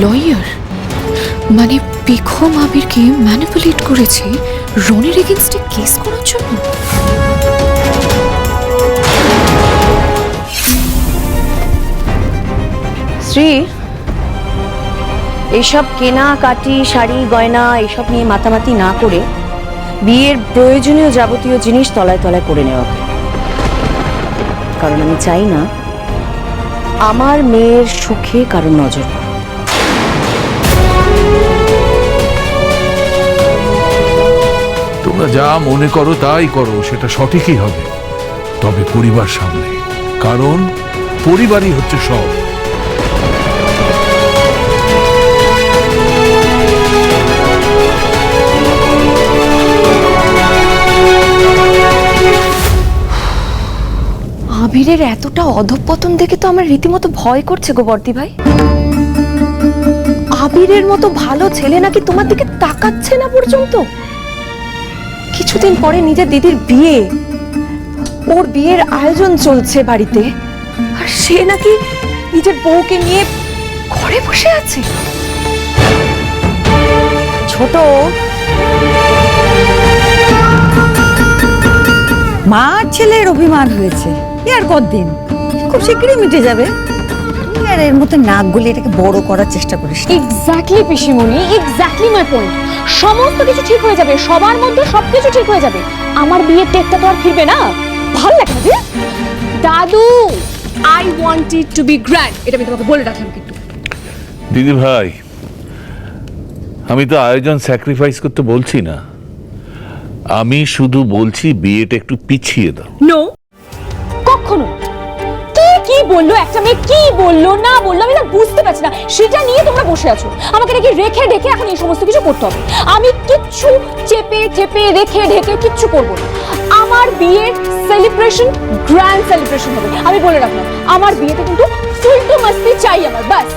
Lawyer মানে পেখম আবিরকে ম্যানিপুলেট করেছে রনির এগেনস্টে কেস করার জন্য? শ্রী এইসব কেনাকাটি শাড়ি, গয়না, এসব নিয়ে মাতামাতি না করে বিয়ের প্রয়োজনীয় যাবতীয় জিনিস তলায় তলায় করে নেওয়া। কারণ আমি চাই না আমার মেয়ের সুখে কারও নজর তোমরা যা মনে করো তাই করো, সেটা সঠিকই হবে। তবে পরিবার সামনে, কারণ পরিবারই হচ্ছে সব। আবিরের এতটা অধঃপতন দেখে তো আমার রীতিমতো ভয় করছে গো ভাই। আবিরের মতো ভালো ছেলে নাকি তোমার দিকে তাকাচ্ছে না পর্যন্ত? কিছুদিন পরে নিজের দিদির বিয়ে। ওর বিয়ের আয়োজন চলছে বাড়িতে। আর সে নাকি নিজের বউকে নিয়ে ঘরে বসে আছে। ছোট। মা আর ছেলের অভিমান হয়েছে। এ আর কতদিন? খুব শীঘ্রই মিটে যাবে। তুই আর এর মধ্যে নাক গলিয়ে এটাকে বড় করার চেষ্টা করিস। এক্স্যাক্টলি পিসিমণি এক্স্যাক্টলি মাই পয়েন্ট সমস্ত কিছু ঠিক হয়ে যাবে সবার মধ্যে সবকিছু ঠিক হয়ে যাবে। আমার বিয়ের টেকটা তো আর ফিরবে না। ভালো লাগে না দাদু I want it to be grand এটা আমি তোমাকে বলে রাখলাম কিন্তু। দিদি ভাই আমি তো আয়োজন স্যাক্রিফাইস করতে বলছি না। আমি শুধু বলছি বিয়েটা একটু পিছিয়ে দাও। নো বলল, একটা মেয়ে কি বলল, না বলল, আমি না বুঝতে পারছি না। সেটা নিয়ে তোমরা বসে আছো। আমাকে নাকি রেখে ঢেকে এখন এই সমস্ত কিছু করতে হবে। আমি কিচ্ছু চেপে চেপে রেখে ঢেকে কিচ্ছু করব না। আমার বিয়ের সেলিব্রেশন গ্র্যান্ড সেলিব্রেশন হবে। আমি বলে রাখলাম, আমার বিয়েতে কিন্তু ফুলটু মাস্তি চাই আমার বাস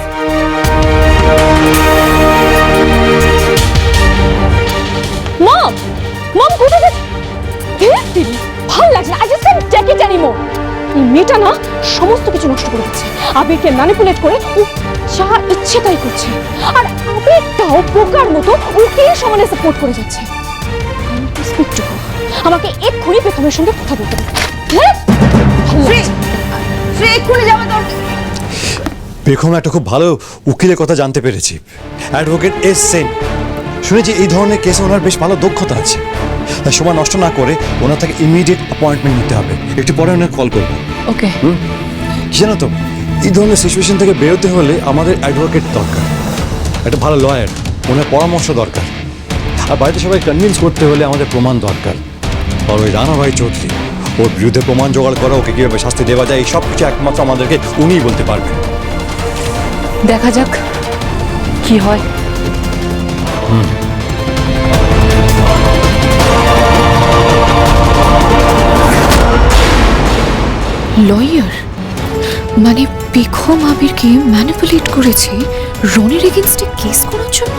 মেয়েটা না সমস্ত কিছু নষ্ট করে দিচ্ছে। আবেগকে ম্যানিপুলেট করে ও যা ইচ্ছে তাই করছে। আর আবেগটাও বোকার মতো ওকে সমানে সাপোর্ট করে যাচ্ছে। আমাকে এক্ষুনি প্রথমের সঙ্গে কথা বলতে হ্যাঁ? বেগম একটা খুব ভালো উকিলের কথা জানতে পেরেছি। অ্যাডভোকেট এস সেন শুনেছি এই ধরনের কেসে ওনার বেশ ভালো দক্ষতা আছে। তাই সময় নষ্ট না করে ওনার থেকে ইমিডিয়েট অ্যাপয়েন্টমেন্ট নিতে হবে। একটু পরে ওনাকে কল করব। ওকে কি জানো তো? এই ধরনের সিচুয়েশন থেকে বেরোতে হলে আমাদের অ্যাডভোকেট দরকার। একটা ভালো লয়ার ওনার পরামর্শ দরকার। আর বাড়িতে সবাই কনভিন্স করতে হলে আমাদের প্রমাণ দরকার। আর ওই রানা ভাই চৌধুরী ওর বিরুদ্ধে প্রমাণ জোগাড় করা ওকে কীভাবে শাস্তি দেওয়া যায় এই সব কিছু একমাত্র আমাদেরকে উনিই বলতে পারবেন। দেখা যাক কি হয়। লয়ার মানে পেখম আবিরকে ম্যানিপুলেট করেছে রনির এগেনস্টে কেস করার জন্য?